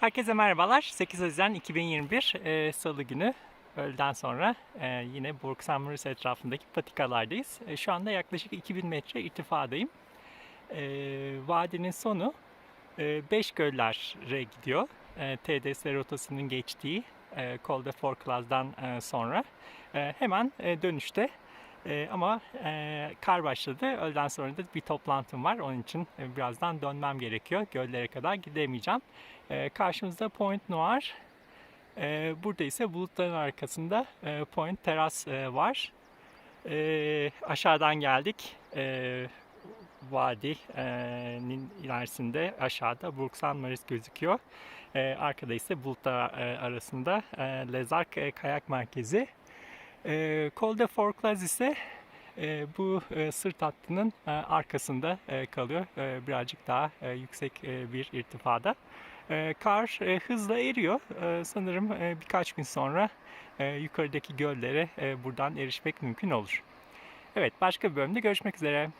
Herkese merhabalar. 8 Haziran 2021 e, Salı günü öğleden sonra e, yine Burgsamurus etrafındaki patikalardayız. E, şu anda yaklaşık 2000 metre irtifadayım. E, vadinin sonu 5 göllere gidiyor. E, TDS rotasının geçtiği e, Col de Forclas'dan e, sonra. E, hemen e, dönüşte e, ama e, kar başladı. Öğleden sonra da bir toplantım var. Onun için e, birazdan dönmem gerekiyor. Göllere kadar gidemeyeceğim. E, karşımızda Point Noir. E, burada ise bulutların arkasında e, Point Teras e, var. E, aşağıdan geldik. E, vadinin ilerisinde aşağıda Burgsan Maris gözüküyor. E, arkada ise bulutlar e, arasında e, Lezark e, Kayak Merkezi. E, Col de Forclaz ise e, bu e, sırt hattının e, arkasında e, kalıyor. E, birazcık daha e, yüksek e, bir irtifada. E, kar e, hızla eriyor. E, sanırım e, birkaç gün sonra e, yukarıdaki göllere e, buradan erişmek mümkün olur. Evet başka bir bölümde görüşmek üzere.